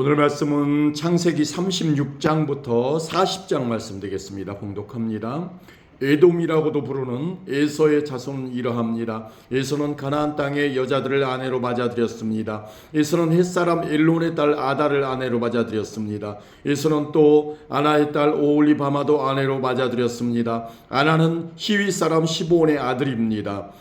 오늘 말씀은 창세기 36장부터 40장 말씀 되겠습니다. 봉독합니다. 에돔이라고도 부르는 에서의 자손은 이러합니다. 에서는 가나안 땅의 여자들을 아내로 맞아들였습니다. 에서는 햇사람 엘론의 딸 아다를 아내로 맞아들였습니다. 에서는 또 아나의 딸 오올리바마도 아내로 맞아들였습니다. 아나는 히위 사람 시보온의 아들입니다.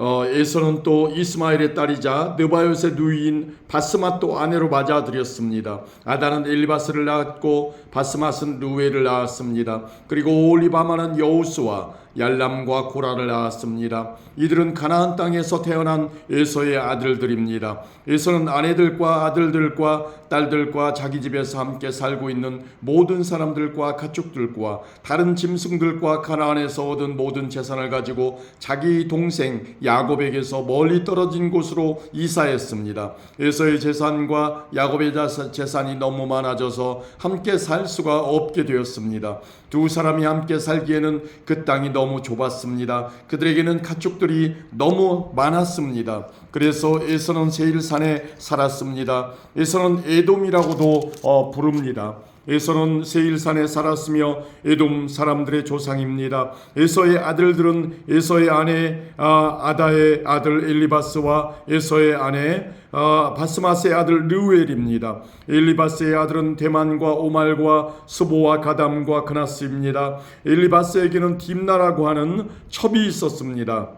어, 에서는 또 이스마엘의 딸이자 느바요의 누이인 바스맛도 아내로 맞아들였습니다. 아다는 엘리바스를 낳았고 바스맛은 루웨를 낳았습니다. 그리고 올리바마는 여우스와 얄람과 고라를 낳았습니다. 이들은 가나안 땅에서 태어난 에서의 아들들입니다. 에서는 아내들과 아들들과 딸들과 자기 집에서 함께 살고 있는 모든 사람들과 가축들과 다른 짐승들과 가나안에서 얻은 모든 재산을 가지고 자기 동생 야곱에게서 멀리 떨어진 곳으로 이사했습니다. 에서의 재산과 야곱의 재산이 너무 많아져서 함께 살 수가 없게 되었습니다. 두 사람이 함께 살기에는 그 땅이 너무 좁았습니다. 그들에게는 가축들이 너무 많았습니다. 그래서 에서는 세일산에 살았습니다. 에서는 에돔이라고도 어, 부릅니다. 에서는 세일산에 살았으며 에돔 사람들의 조상입니다. 에서의 아들들은 에서의 아내 아, 아다의 아들 엘리바스와 에서의 아내 아, 바스마스의 아들 르우엘입니다. 엘리바스의 아들은 대만과 오말과 스보와 가담과 그나스입니다. 엘리바스에게는 딥나라고 하는 첩이 있었습니다.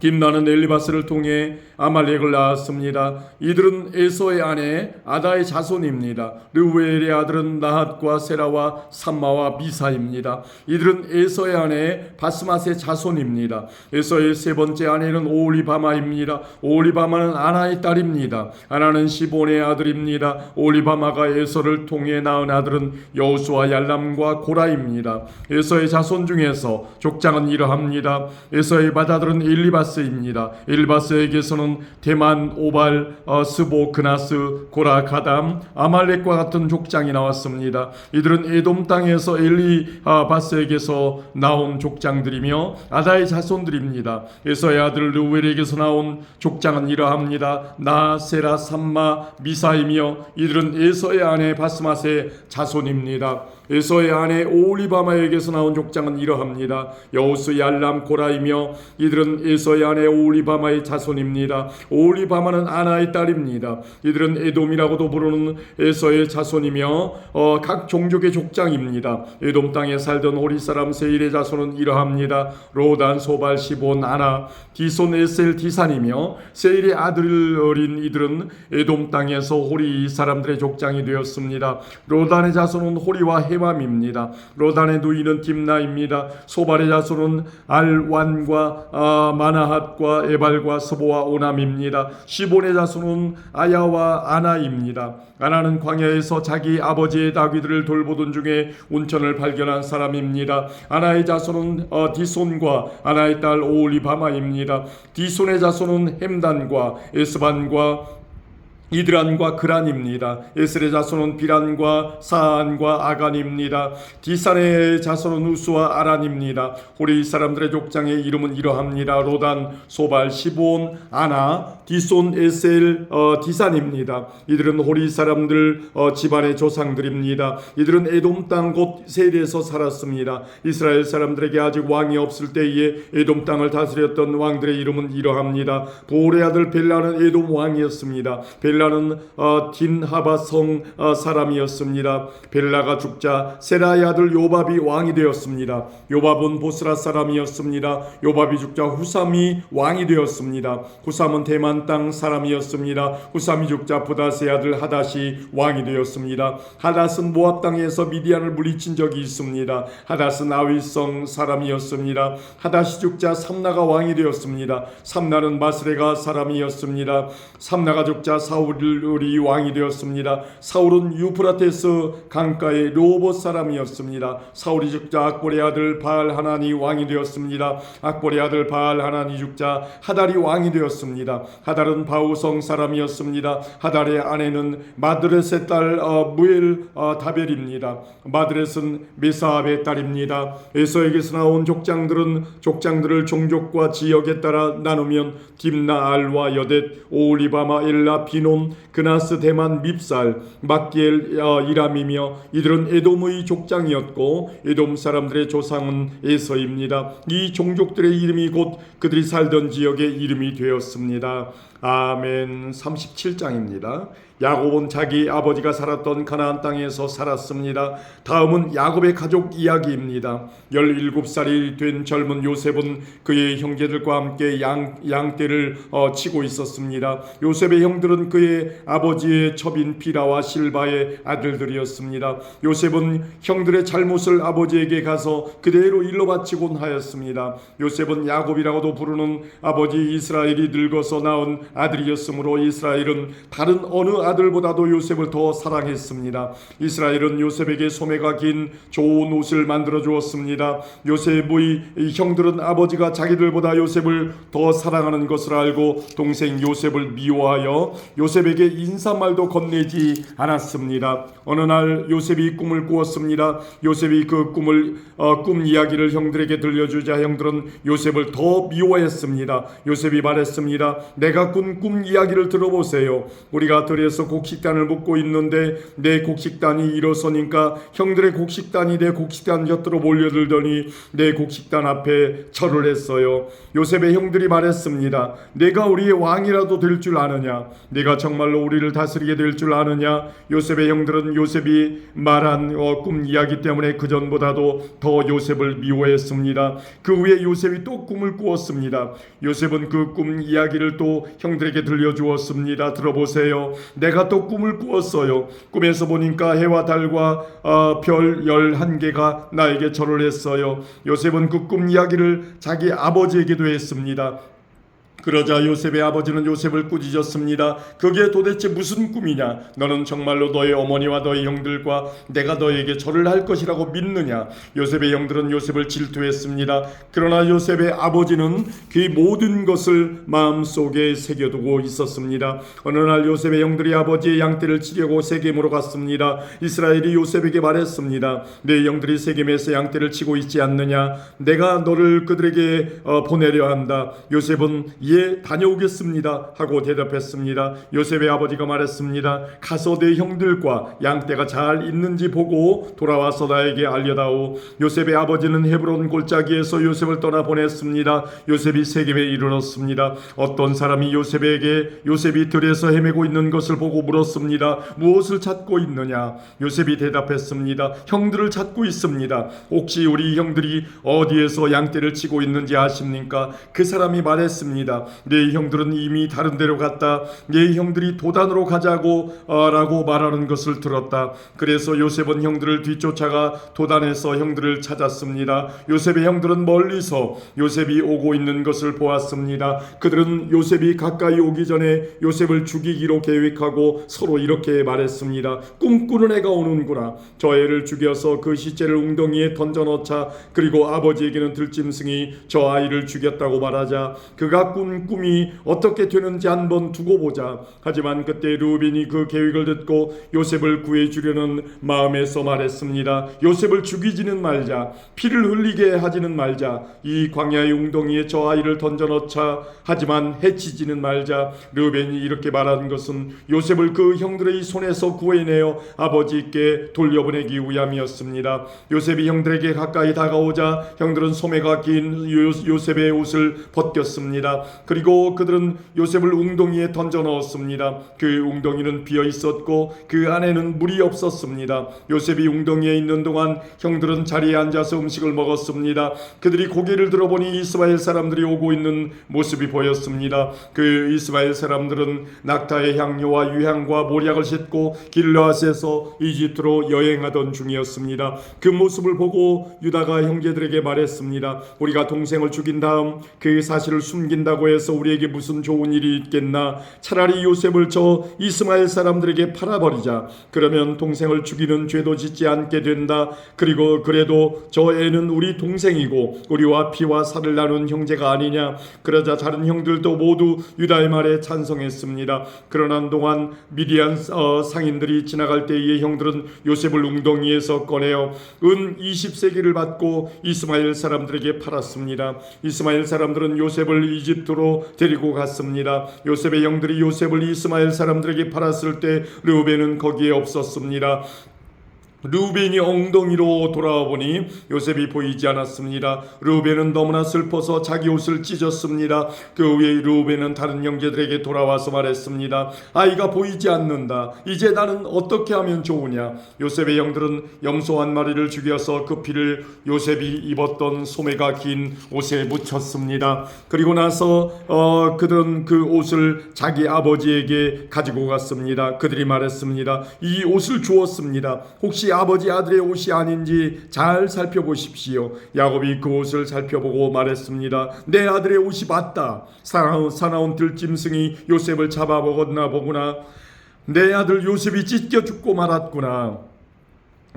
김나는 엘리바스를 통해 아말렉을 낳았습니다. 이들은 에서의 아내 아다의 자손입니다. 르우엘의 아들은 나핫과 세라와 삼마와 미사입니다. 이들은 에서의 아내 바스맛의 자손입니다. 에서의 세 번째 아내는 오리바마입니다. 오리바마는 아나의 딸입니다. 아나는 시본의 아들입니다. 오리바마가 에서를 통해 낳은 아들은 여우수와 얄람과 고라입니다. 에서의 자손 중에서 족장은 이러합니다. 에서의 맏아들은 엘리바스입니다. 엘리바스에게서는 대만, 오발, 어, 스보, 그나스, 고라, 가담, 아말렉과 같은 족장이 나왔습니다. 이들은 에돔 땅에서 엘리바스에게서 나온 족장들이며 아다의 자손들입니다. 에서의 아들 르우엘에게서 나온 족장은 이러합니다. 나, 세라, 삼마, 미사이며 이들은 에서의 아내 바스맛의 자손입니다. 에서의 아내 오리바마에게서 나온 족장은 이러합니다. 여우스 얄람 고라이며 이들은 에서의 아내 오리바마의 자손입니다. 오리바마는 아나의 딸입니다. 이들은 에돔이라고도 부르는 에서의 자손이며 어, 각 종족의 족장입니다. 에돔 땅에 살던 오리 사람 세일의 자손은 이러합니다. 로단 소발 시본 아나 디손 에셀 디산이며 세일의 아들 어린 이들은 에돔 땅에서 호리 사람들의 족장이 되었습니다. 로단의 자손은 호리와 헤 맘입니다. 로단의 누이는 딥나입니다. 소발의 자손은 알완과 아, 마나핫과 에발과 스보와 오남입니다. 시본의 자손은 아야와 아나입니다. 아나는 광야에서 자기 아버지의 다귀들을 돌보던 중에 온천을 발견한 사람입니다. 아나의 자손은 어, 디손과 아나의 딸 오올리바마입니다. 디손의 자손은 햄단과 에스반과 이드란과 그란입니다. 에스의 자손은 비란과 사안과 아간입니다. 디산의 자손은 우스와 아란입니다. 호리 사람들의 족장의 이름은 이러합니다. 로단, 소발, 시본, 아나, 디손, 에셀, 어, 디산입니다. 이들은 호리 사람들 어, 집안의 조상들입니다. 이들은 에돔 땅 곧 세일에서 살았습니다. 이스라엘 사람들에게 아직 왕이 없을 때에 에돔 땅을 다스렸던 왕들의 이름은 이러합니다. 보올의 아들 벨라는 에돔 왕이었습니다. 벨 라는 어, 딘하바 성 어, 사람이었습니다. 벨라가 죽자 세라의 아들 요밥이 왕이 되었습니다. 요밥은 보스라 사람이었습니다. 요밥이 죽자 후삼이 왕이 되었습니다. 후삼은 대만 땅 사람이었습니다. 후삼이 죽자 부다스의 아들 하닷이 왕이 되었습니다. 하닷은 모압 땅에서 미디안을 물리친 적이 있습니다. 하닷은 아위성 사람이었습니다. 하닷이 죽자 삼나가 왕이 되었습니다. 삼나는 마스레가 사람이었습니다. 삼나가 죽자 사울 이 왕이 되었습니다. 사울은 유프라테스 강가의 로봇 사람이었습니다. 사울이 죽자 악볼의 아들 바알 하나니 왕이 되었습니다. 악볼의 아들 바알 하나니 죽자 하달이 왕이 되었습니다. 하달은 바우성 사람이었습니다. 하달의 아내는 마드렛의 딸 어, 무엘 어, 다벨입니다. 마드렛은 메사압의 딸입니다. 에서에게서 나온 족장들은 족장들을 종족과 지역에 따라 나누면 딥나 알와 여댓 오리바마 엘라 비논 에돔, 그나스, 대만, 밉살, 막기엘, 어, 이람이며 이들은 에돔의 족장이었고 에돔 사람들의 조상은 에서입니다. 이 종족들의 이름이 곧 그들이 살던 지역의 이름이 되었습니다. 아멘 37장입니다. 야곱은 자기 아버지가 살았던 가나안 땅에서 살았습니다. 다음은 야곱의 가족 이야기입니다. 17살이 된 젊은 요셉은 그의 형제들과 함께 양, 양떼를 어, 치고 있었습니다. 요셉의 형들은 그의 아버지의 첩인 비라와 실바의 아들들이었습니다. 요셉은 형들의 잘못을 아버지에게 가서 그대로 일러 바치곤 하였습니다. 요셉은 야곱이라고도 부르는 아버지 이스라엘이 늙어서 낳은 아들이었으므로 이스라엘은 다른 어느 아들보다도 요셉을 더 사랑했습니다. 이스라엘은 요셉에게 소매가 긴 좋은 옷을 만들어 주었습니다. 요셉의 이 형들은 아버지가 자기들보다 요셉을 더 사랑하는 것을 알고 동생 요셉을 미워하여 요셉에게 인사말도 건네지 않았습니다. 어느 날 요셉이 꿈을 꾸었습니다. 요셉이 그 꿈을 어, 꿈 이야기를 형들에게 들려주자 형들은 요셉을 더 미워했습니다. 요셉이 말했습니다. 내가 꾼 꿈 이야기를 들어보세요. 우리가 들에서 곡식단을 묻고 있는데 내 곡식단이 일어서니까 형들의 곡식단이 내 곡식단 곁으로 몰려들더니 내 곡식단 앞에 절을 했어요. 요셉의 형들이 말했습니다. 내가 우리의 왕이라도 될 줄 아느냐? 내가 정말로 우리를 다스리게 될 줄 아느냐? 요셉의 형들은 요셉이 말한 어, 꿈 이야기 때문에 그 전보다도 더 요셉을 미워했습니다. 그 후에 요셉이 또 꿈을 꾸었습니다. 요셉은 그 꿈 이야기를 또 형들에게 들려주었습니다. 들어보세요. 내가 또 꿈을 꾸었어요. 꿈에서 보니까 해와 달과 어, 별 열한 개가 나에게 절을 했어요. 요셉은 그 꿈 이야기를 자기 아버지에게도 했습니다. 그러자 요셉의 아버지는 요셉을 꾸짖었습니다. 그게 도대체 무슨 꿈이냐? 너는 정말로 너의 어머니와 너의 형들과 내가 너에게 절을 할 것이라고 믿느냐? 요셉의 형들은 요셉을 질투했습니다. 그러나 요셉의 아버지는 그 모든 것을 마음속에 새겨두고 있었습니다. 어느 날 요셉의 형들이 아버지의 양떼를 치려고 세겜으로 갔습니다. 이스라엘이 요셉에게 말했습니다. 내 형들이 세겜에서 양떼를 치고 있지 않느냐? 내가 너를 그들에게 어, 보내려 한다. 요셉은 예 다녀오겠습니다 하고 대답했습니다. 요셉의 아버지가 말했습니다. 가서 내 형들과 양떼가 잘 있는지 보고 돌아와서 나에게 알려다오. 요셉의 아버지는 헤브론 골짜기에서 요셉을 떠나 보냈습니다. 요셉이 세겜에 이르렀습니다. 어떤 사람이 요셉에게 요셉이 들에서 헤매고 있는 것을 보고 물었습니다. 무엇을 찾고 있느냐? 요셉이 대답했습니다. 형들을 찾고 있습니다. 혹시 우리 형들이 어디에서 양떼를 치고 있는지 아십니까? 그 사람이 말했습니다. 내 형들은 이미 다른 데로 갔다. 내 형들이 도단으로 가자고 어, 라고 말하는 것을 들었다. 그래서 요셉은 형들을 뒤쫓아가 도단에서 형들을 찾았습니다. 요셉의 형들은 멀리서 요셉이 오고 있는 것을 보았습니다. 그들은 요셉이 가까이 오기 전에 요셉을 죽이기로 계획하고 서로 이렇게 말했습니다. 꿈꾸는 애가 오는구나. 저 애를 죽여서 그 시체를 웅덩이에 던져 넣자. 그리고 아버지에게는 들짐승이 저 아이를 죽였다고 말하자. 그가 꾼 꿈이 어떻게 되는지 한번 두고 보자. 하지만 그때 루벤이 그 계획을 듣고 요셉을 구해 주려는 마음에서 말했습니다. 요셉을 죽이지는 말자. 피를 흘리게 하지는 말자. 이 광야의 웅덩이에 저 아이를 던져 넣자. 하지만 해치지는 말자. 루벤이 이렇게 말한 것은 요셉을 그 형들의 손에서 구해내어 아버지께 돌려보내기 위함이었습니다. 요셉이 형들에게 가까이 다가오자 형들은 소매가 긴 요- 요셉의 옷을 벗겼습니다. 그리고 그들은 요셉을 웅덩이에 던져 넣었습니다. 그 웅덩이는 비어 있었고 그 안에는 물이 없었습니다. 요셉이 웅덩이에 있는 동안 형들은 자리에 앉아서 음식을 먹었습니다. 그들이 고개를 들어보니 이스라엘 사람들이 오고 있는 모습이 보였습니다. 그 이스라엘 사람들은 낙타의 향료와 유향과 모략을 싣고 길르앗에서 이집트로 여행하던 중이었습니다. 그 모습을 보고 유다가 형제들에게 말했습니다. 우리가 동생을 죽인 다음 그 사실을 숨긴다고 해서 우리에게 무슨 좋은 일이 있겠나? 차라리 요셉을 저 이스마엘 사람들에게 팔아버리자. 그러면 동생을 죽이는 죄도 짓지 않게 된다. 그리고 그래도 저 애는 우리 동생이고 우리와 피와 살을 나눈 형제가 아니냐. 그러자 다른 형들도 모두 유다의 말에 찬성했습니다. 그러는 동안 미디안 어, 상인들이 지나갈 때의 형들은 요셉을 웅덩이에서 꺼내어 은 20세기를 받고 이스마엘 사람들에게 팔았습니다. 이스마엘 사람들은 요셉을 이집트로 이집트로 데리고 갔습니다. 요셉의 영들이 요셉을 이스마엘 사람들에게 팔았을 때 르우벤은 거기에 없었습니다. 루벤이 엉덩이로 돌아와 보니 요셉이 보이지 않았습니다. 루벤은 너무나 슬퍼서 자기 옷을 찢었습니다. 그 후에 루벤은 다른 형제들에게 돌아와서 말했습니다. 아이가 보이지 않는다. 이제 나는 어떻게 하면 좋으냐? 요셉의 형들은 염소 한 마리를 죽여서 그 피를 요셉이 입었던 소매가 긴 옷에 묻혔습니다. 그리고 나서 어, 그들은 그 옷을 자기 아버지에게 가지고 갔습니다. 그들이 말했습니다. 이 옷을 주었습니다. 혹시 아버지 아들의 옷이 아닌지 잘 살펴보십시오. 야곱이 그 옷을 살펴보고 말했습니다. 내 아들의 옷이 맞다. 사나운, 사나운 들짐승이 요셉을 잡아먹었나 보구나. 내 아들 요셉이 찢겨 죽고 말았구나.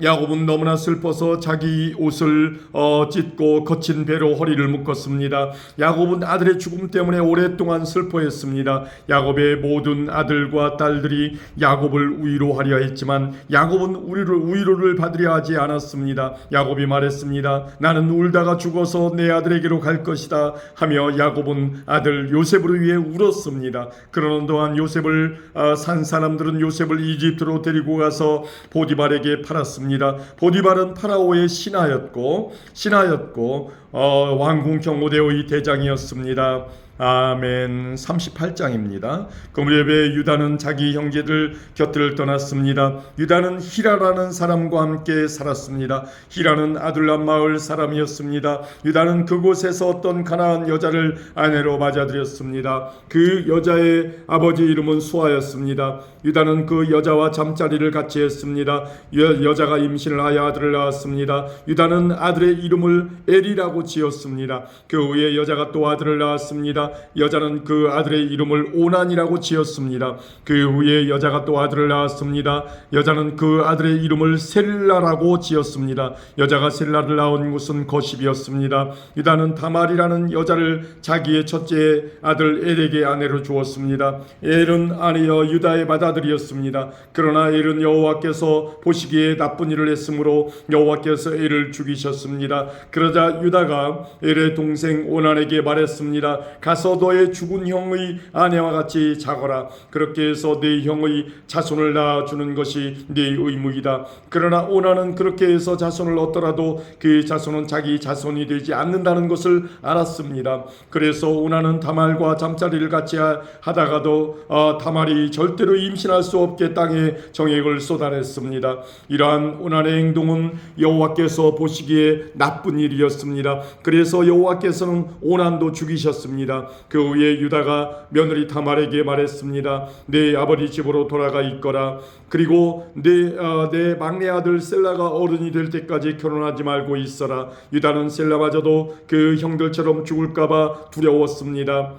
야곱은 너무나 슬퍼서 자기 옷을 어, 찢고 거친 배로 허리를 묶었습니다. 야곱은 아들의 죽음 때문에 오랫동안 슬퍼했습니다. 야곱의 모든 아들과 딸들이 야곱을 위로하려 했지만 야곱은 우리를 위로를 받으려 하지 않았습니다. 야곱이 말했습니다. 나는 울다가 죽어서 내 아들에게로 갈 것이다 하며 야곱은 아들 요셉을 위해 울었습니다. 그러는 동안 요셉을 어, 산 사람들은 요셉을 이집트로 데리고 가서 보디발에게 팔았습니다. 보디발은 파라오의 신하였고 신하였고 어, 왕궁 경호대의 대장이었습니다. 아멘 38장입니다. 그 무렵에 유다는 자기 형제들 곁을 떠났습니다. 유다는 히라라는 사람과 함께 살았습니다. 히라는 아둘람 마을 사람이었습니다. 유다는 그곳에서 어떤 가나안 여자를 아내로 맞아들였습니다. 그 여자의 아버지 이름은 수아였습니다. 유다는 그 여자와 잠자리를 같이 했습니다. 여, 여자가 임신을 하여 아들을 낳았습니다. 유다는 아들의 이름을 엘이라고 지었습니다. 그 후에 여자가 또 아들을 낳았습니다. 여자는 그 아들의 이름을 오난이라고 지었습니다. 그 후에 여자가 또 아들을 낳았습니다. 여자는 그 아들의 이름을 셀라라고 지었습니다. 여자가 셀라를 낳은 곳은 거십이었습니다. 유다는 다말이라는 여자를 자기의 첫째 아들 엘에게 아내로 주었습니다. 엘은 아니여 유다의 맏아들이었습니다. 그러나 엘은 여호와께서 보시기에 나쁜 일을 했으므로 여호와께서 엘을 죽이셨습니다. 그러자 유다가 엘의 동생 오난에게 말했습니다. 너의 죽은 형의 아내와 같이 자거라. 그렇게 해서 네 형의 자손을 낳아주는 것이 네 의무이다. 그러나 오나는 그렇게 해서 자손을 얻더라도 그 자손은 자기 자손이 되지 않는다는 것을 알았습니다. 그래서 오나는 다말과 잠자리를 같이 하- 하다가도 어, 다말이 절대로 임신할 수 없게 땅에 정액을 쏟아냈습니다. 이러한 오난의 행동은 여호와께서 보시기에 나쁜 일이었습니다. 그래서 여호와께서는 오난도 죽이셨습니다. 그 후에 유다가 며느리 다말에게 말했습니다. 내 아버지 집으로 돌아가 있거라. 그리고 내, 어, 내 막내 아들 셀라가 어른이 될 때까지 결혼하지 말고 있어라. 유다는 셀라마저도 그 형들처럼 죽을까봐 두려웠습니다.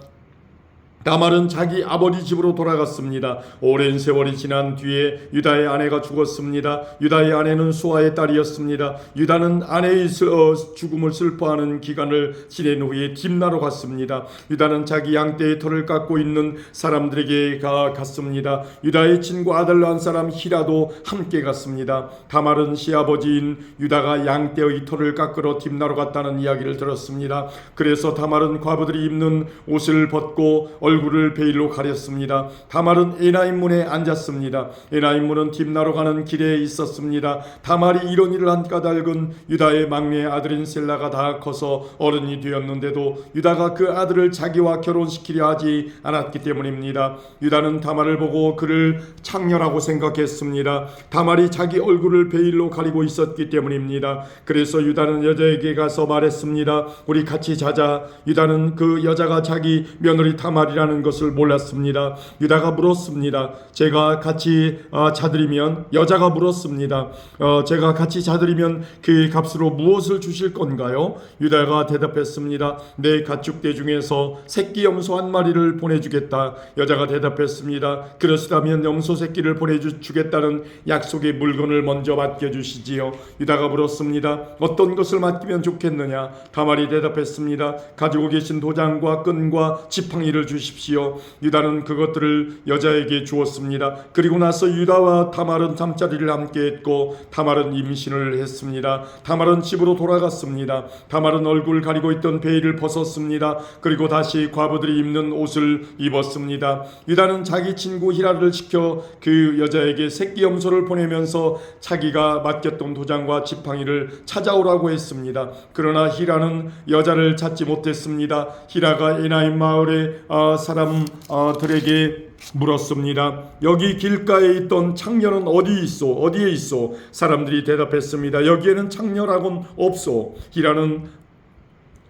다말은 자기 아버지 집으로 돌아갔습니다. 오랜 세월이 지난 뒤에 유다의 아내가 죽었습니다. 유다의 아내는 수아의 딸이었습니다. 유다는 아내의 슬- 어, 죽음을 슬퍼하는 기간을 지낸 후에 딥나로 갔습니다. 유다는 자기 양떼의 털을 깎고 있는 사람들에게 가, 갔습니다. 유다의 친구 아들 낳은 사람 히라도 함께 갔습니다. 다말은 시아버지인 유다가 양떼의 털을 깎으러 딥나로 갔다는 이야기를 들었습니다. 그래서 다말은 과부들이 입는 옷을 벗고 얼굴을 베일로 가렸습니다. 다말은 에나임 문에 앉았습니다. 에나임 문은 딥나로 가는 길에 있었습니다. 다말이 이런 일을 한 까닭은 유다의 막내 아들인 셀라가 다 커서 어른이 되었는데도 유다가 그 아들을 자기와 결혼시키려 하지 않았기 때문입니다. 유다는 다말을 보고 그를 창녀라고 생각했습니다. 다말이 자기 얼굴을 베일로 가리고 있었기 때문입니다. 그래서 유다는 여자에게 가서 말했습니다. 우리 같이 자자. 유다는 그 여자가 자기 며느리 다말이라 는 것을 몰랐습니다. 유다가 물었습니다. 제가 같이 어, 자드리면 여자가 물었습니다. 어, 제가 같이 자드리면 그 값으로 무엇을 주실 건가요? 유다가 대답했습니다. 내 가축대 중에서 새끼 염소 한 마리를 보내주겠다. 여자가 대답했습니다. 그러시다면 염소 새끼를 보내주겠다는 약속의 물건을 먼저 맡겨주시지요. 유다가 물었습니다. 어떤 것을 맡기면 좋겠느냐? 다말이 대답했습니다. 가지고 계신 도장과 끈과 지팡이를 주십시 오. 주십시오. 유다는 그것들을 여자에게 주었습니다. 그리고 나서 유다와 타말은 잠자리를 함께 했고 타말은 임신을 했습니다. 타말은 집으로 돌아갔습니다. 타말은 얼굴 가리고 있던 베일을 벗었습니다. 그리고 다시 과부들이 입는 옷을 입었습니다. 유다는 자기 친구 히라를 시켜 그 여자에게 새끼 염소를 보내면서 자기가 맡겼던 도장과 지팡이를 찾아오라고 했습니다. 그러나 히라는 여자를 찾지 못했습니다. 히라가 에나임 마을의 아, 사람들에게 물었습니다. 여기 길가에 있던 창녀는 어디 있어? 어디에 있어? 사람들이 대답했습니다. 여기에는 창녀라곤 없소. 히라는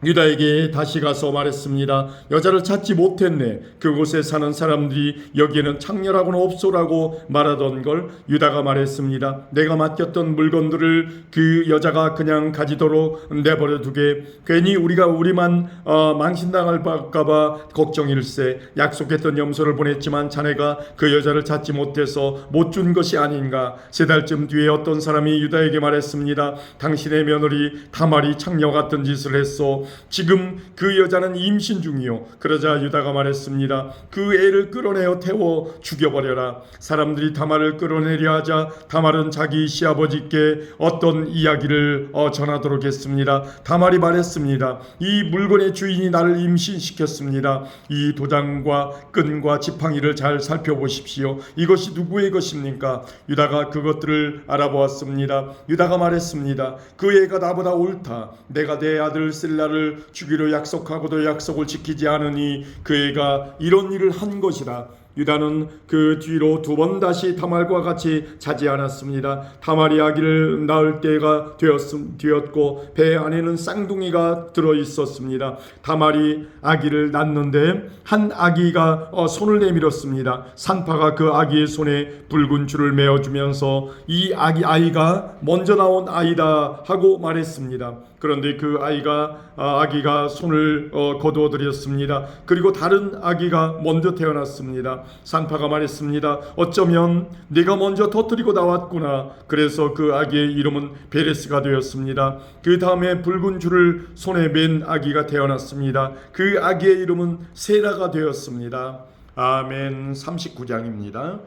유다에게 다시 가서 말했습니다. 여자를 찾지 못했네. 그곳에 사는 사람들이 여기에는 창녀라고는 없소라고 말하던 걸 유다가 말했습니다. 내가 맡겼던 물건들을 그 여자가 그냥 가지도록 내버려 두게 괜히 우리가 우리만 어, 망신당할까봐 걱정일세. 약속했던 염소를 보냈지만 자네가 그 여자를 찾지 못해서 못 준 것이 아닌가. 세 달쯤 뒤에 어떤 사람이 유다에게 말했습니다. 당신의 며느리 다말이 창녀 같은 짓을 했소. 지금 그 여자는 임신 중이요. 그러자 유다가 말했습니다. 그 애를 끌어내어 태워 죽여버려라. 사람들이 다말을 끌어내려 하자 다말은 자기 시아버지께 어떤 이야기를 어, 전하도록 했습니다. 다말이 말했습니다. 이 물건의 주인이 나를 임신시켰습니다. 이 도장과 끈과 지팡이를 잘 살펴보십시오. 이것이 누구의 것입니까? 유다가 그것들을 알아보았습니다. 유다가 말했습니다. 그 애가 나보다 옳다. 내가 내 아들 셀라를 주기로 약속하고도 약속을 지키지 않으니 그 애가 이런 일을 한 것이라. 유다는 그 뒤로 두 번 다시 다말과 같이 자지 않았습니다. 다말이 아기를 낳을 때가 되었음, 되었고 배 안에는 쌍둥이가 들어 있었습니다. 다말이 아기를 낳는데 한 아기가 어, 손을 내밀었습니다. 산파가 그 아기의 손에 붉은 줄을 메어주면서 이 아기 아이가 먼저 나온 아이다 하고 말했습니다. 그런데 그 아이가 아, 아기가 손을 어, 거두어 드렸습니다. 그리고 다른 아기가 먼저 태어났습니다. 산파가 말했습니다. 어쩌면 네가 먼저 터뜨리고 나왔구나. 그래서 그 아기의 이름은 베레스가 되었습니다. 그 다음에 붉은 줄을 손에 맨 아기가 태어났습니다. 그 아기의 이름은 세라가 되었습니다. 아멘 39장입니다.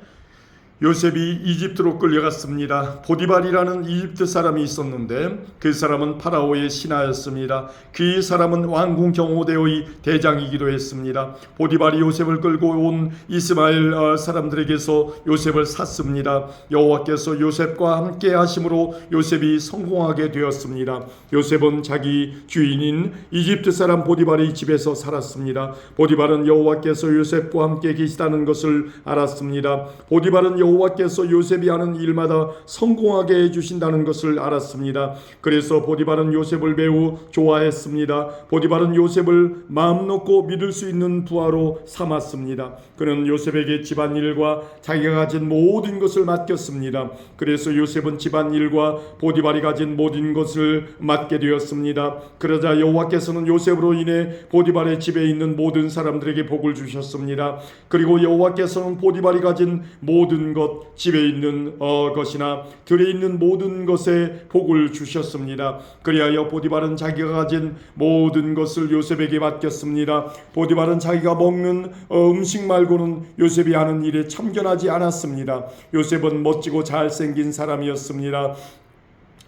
요셉이 이집트로 끌려갔습니다. 보디발이라는 이집트 사람이 있었는데 그 사람은 파라오의 신하였습니다. 그 사람은 왕궁 경호대의 대장이기도 했습니다. 보디발이 요셉을 끌고 온 이스마엘 어, 사람들에게서 요셉을 샀습니다. 여호와께서 요셉과 함께 하심으로 요셉이 성공하게 되었습니다. 요셉은 자기 주인인 이집트 사람 보디발의 집에서 살았습니다. 보디발은 여호와께서 요셉과 함께 계시다는 것을 알았습니다. 보디발은 여호 와께서 요셉이 하는 일마다 성공하게 해주신다는 것을 알았습니다. 그래서 보디발은 요셉을 매우 좋아했습니다. 보디발은 요셉을 마음 놓고 믿을 수 있는 부하로 삼았습니다. 그는 요셉에게 집안일과 자기가 가진 모든 것을 맡겼습니다. 그래서 요셉은 집안일과 보디발이 가진 모든 것을 맡게 되었습니다. 그러자 여호와께서는 요셉으로 인해 보디발의 집에 있는 모든 사람들에게 복을 주셨습니다. 그리고 여호와께서는 보디발이 가진 모든 것, 집에 있는 어, 것이나 들에 있는 모든 것에 복을 주셨습니다. 그리하여 보디발은 자기가 가진 모든 것을 요셉에게 맡겼습니다. 보디발은 자기가 먹는 어, 음식 말고는 요셉이 하는 일에 참견하지 않았습니다. 요셉은 멋지고 잘생긴 사람이었습니다.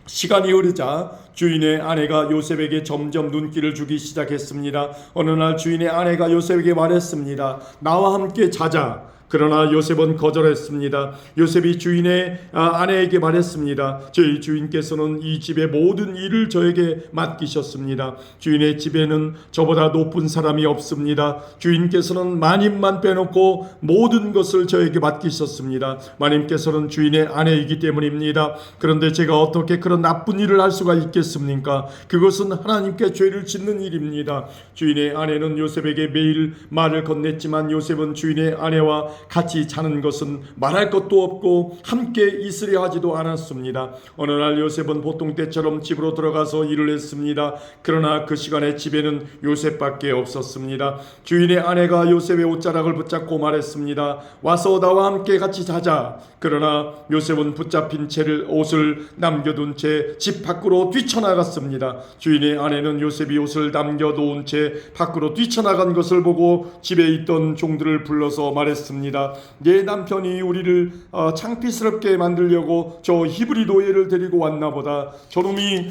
시간이 흐르자 주인의 아내가 요셉에게 점점 눈길을 주기 시작했습니다. 어느 날 주인의 아내가 요셉에게 말했습니다. 나와 함께 자자. 그러나 요셉은 거절했습니다. 요셉이 주인의 아, 아내에게 말했습니다. 저희 주인께서는 이 집의 모든 일을 저에게 맡기셨습니다. 주인의 집에는 저보다 높은 사람이 없습니다. 주인께서는 마님만 빼놓고 모든 것을 저에게 맡기셨습니다. 마님께서는 주인의 아내이기 때문입니다. 그런데 제가 어떻게 그런 나쁜 일을 할 수가 있겠습니까? 그것은 하나님께 죄를 짓는 일입니다. 주인의 아내는 요셉에게 매일 말을 건넸지만 요셉은 주인의 아내와 같이 자는 것은 말할 것도 없고 함께 있으려 하지도 않았습니다. 어느 날 요셉은 보통 때처럼 집으로 들어가서 일을 했습니다. 그러나 그 시간에 집에는 요셉밖에 없었습니다. 주인의 아내가 요셉의 옷자락을 붙잡고 말했습니다. 와서 나와 함께 같이 자자. 그러나 요셉은 붙잡힌 채를 옷을 남겨둔 채 집 밖으로 뛰쳐나갔습니다. 주인의 아내는 요셉이 옷을 남겨놓은 채 밖으로 뛰쳐나간 것을 보고 집에 있던 종들을 불러서 말했습니다. 내 남편이 우리를 어, 창피스럽게 만들려고 저 히브리 노예를 데리고 왔나 보다. 저놈이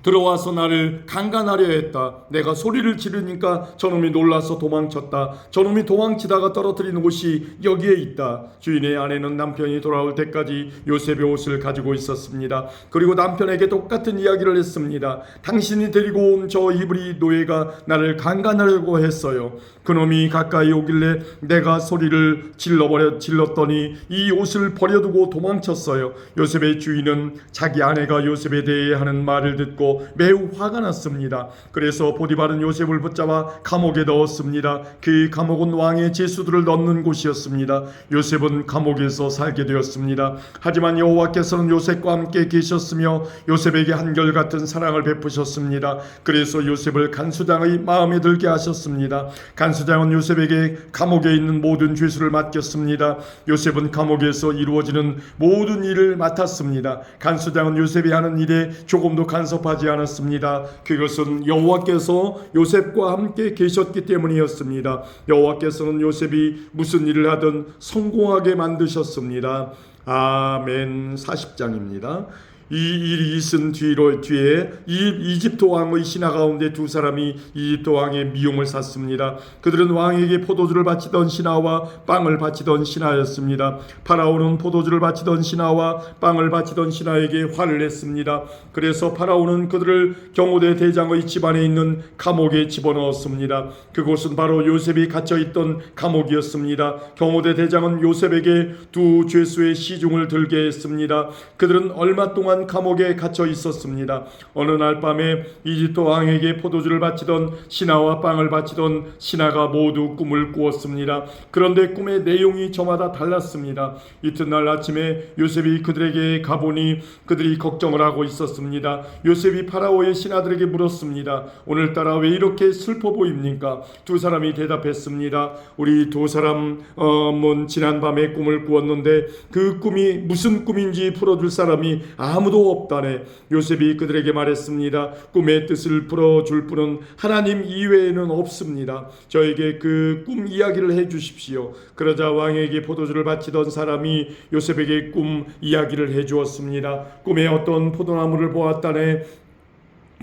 들어와서 나를 강간하려 했다. 내가 소리를 지르니까 저놈이 놀라서 도망쳤다. 저놈이 도망치다가 떨어뜨리는 곳이 여기에 있다. 주인의 아내는 남편이 돌아올 때까지 요셉의 옷을 가지고 있었습니다. 그리고 남편에게 똑같은 이야기를 했습니다. 당신이 데리고 온 저 이브리 노예가 나를 강간하려고 했어요. 그놈이 가까이 오길래 내가 소리를 질러버려 질렀더니 이 옷을 버려두고 도망쳤어요. 요셉의 주인은 자기 아내가 요셉에 대해 하는 말을 듣고 매우 화가 났습니다. 그래서 보디발은 요셉을 붙잡아 감옥에 넣었습니다. 그 감옥은 왕의 제수들을 넣는 곳이었습니다. 요셉은 감옥에서 살게 되었습니다. 하지만 여호와께서는 요셉과 함께 계셨으며 요셉에게 한결같은 사랑을 베푸셨습니다. 그래서 요셉을 간수장의 마음에 들게 하셨습니다. 간수 장은 요셉에게 감옥에 있는 모든 죄수를 맡겼습니다. 요셉은 감옥에서 이루어지는 모든 일을 맡았습니다. 간수장은 요셉이 하는 일에 조금도 간섭하지 않았습니다. 그것은 여호와께서 요셉과 함께 계셨기 때문이었습니다. 여호와께서는 요셉이 무슨 일을 하든 성공하게 만드셨습니다. 아멘 40장입니다. 이 일이 있은 뒤로 뒤에 이 이집트 왕의 신하 가운데 두 사람이 이집트 왕의 미용을 샀습니다. 그들은 왕에게 포도주를 바치던 신하와 빵을 바치던 신하였습니다. 파라오는 포도주를 바치던 신하와 빵을 바치던 신하에게 화를 냈습니다. 그래서 파라오는 그들을 경호대 대장의 집안에 있는 감옥에 집어넣었습니다. 그곳은 바로 요셉이 갇혀 있던 감옥이었습니다. 경호대 대장은 요셉에게 두 죄수의 시중을 들게 했습니다. 그들은 얼마 동안 감옥에 갇혀 있었습니다. 어느 날 밤에 이집트 왕에게 포도주를 바치던 신하와 빵을 바치던 신하가 모두 꿈을 꾸었습니다. 그런데 꿈의 내용이 저마다 달랐습니다. 이튿날 아침에 요셉이 그들에게 가보니 그들이 걱정을 하고 있었습니다. 요셉이 파라오의 신하들에게 물었습니다. 오늘따라 왜 이렇게 슬퍼 보입니까? 두 사람이 대답했습니다. 우리 두 사람은 지난 밤에 꿈을 꾸었는데 그 꿈이 무슨 꿈인지 풀어줄 사람이 아무 도 없다네. 요셉이 그들에게 말했습니다. 꿈의 뜻을 풀어줄 분은 하나님 이외에는 없습니다. 저에게 그 꿈 이야기를 해 주십시오. 그러자 왕에게 포도주를 바치던 사람이 요셉에게 꿈 이야기를 해 주었습니다. 꿈에 어떤 포도나무를 보았다네.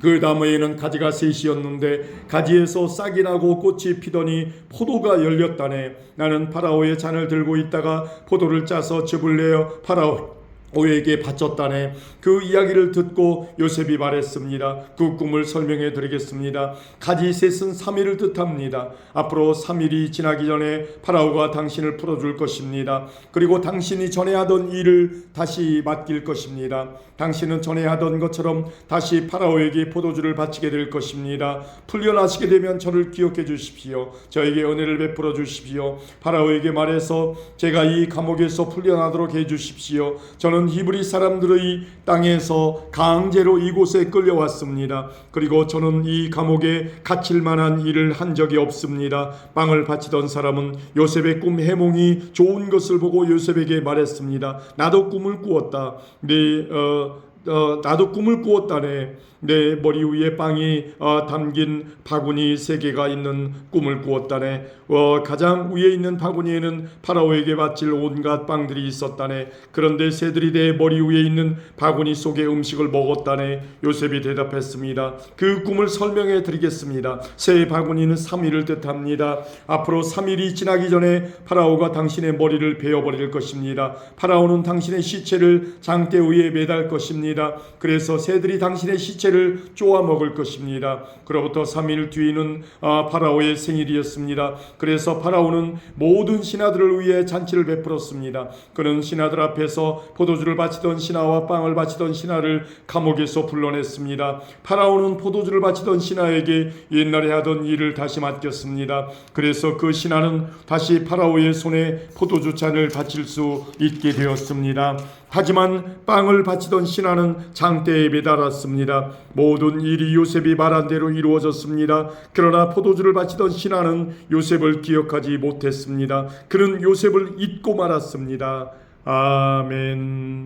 그 나무에는 가지가 셋이었는데 가지에서 싹이 나고 꽃이 피더니 포도가 열렸다네. 나는 파라오의 잔을 들고 있다가 포도를 짜서 즙을 내어 파라오 오에게 바쳤다네. 그 이야기를 듣고 요셉이 말했습니다. 그 꿈을 설명해 드리겠습니다. 가지 셋은 3일을 뜻합니다. 앞으로 3일이 지나기 전에 파라오가 당신을 풀어줄 것입니다. 그리고 당신이 전에 하던 일을 다시 맡길 것입니다. 당신은 전에 하던 것처럼 다시 파라오에게 포도주를 바치게 될 것입니다. 풀려나시게 되면 저를 기억해 주십시오. 저에게 은혜를 베풀어 주십시오. 파라오에게 말해서 제가 이 감옥에서 풀려나도록 해 주십시오. 저는 히브리 사람들의 땅에서 강제로 이곳에 끌려왔습니다. 그리고 저는 이 감옥에 갇힐 만한 일을 한 적이 없습니다. 빵을 바치던 사람은 요셉의 꿈 해몽이 좋은 것을 보고 요셉에게 말했습니다. 나도 꿈을 꾸었다. 네, 어, 어, 나도 꿈을 꾸었다네. 내 머리 위에 빵이 어, 담긴 바구니 세 개가 있는 꿈을 꾸었다네. 어, 가장 위에 있는 바구니에는 파라오에게 바칠 온갖 빵들이 있었다네. 그런데 새들이 내 머리 위에 있는 바구니 속의 음식을 먹었다네. 요셉이 대답했습니다. 그 꿈을 설명해 드리겠습니다. 새 바구니는 3일을 뜻합니다. 앞으로 3일이 지나기 전에 파라오가 당신의 머리를 베어버릴 것입니다. 파라오는 당신의 시체를 장대 위에 매달 것입니다. 그래서 새들이 당신의 시체를 전체를 쪼아 먹을 것입니다. 그로부터 3일 뒤에는 아, 파라오의 생일이었습니다. 그래서 파라오는 모든 신하들을 위해 잔치를 베풀었습니다. 그는 신하들 앞에서 포도주를 바치던 신하와 빵을 바치던 신하를 감옥에서 불러냈습니다. 파라오는 포도주를 바치던 신하에게 옛날에 하던 일을 다시 맡겼습니다. 그래서 그 신하는 다시 파라오의 손에 포도주 잔을 바칠 수 있게 되었습니다. 하지만 빵을 바치던 신하는 장대에 매달았습니다. 모든 일이 요셉이 말한 대로 이루어졌습니다. 그러나 포도주를 바치던 신하는 요셉을 기억하지 못했습니다. 그는 요셉을 잊고 말았습니다. 아멘.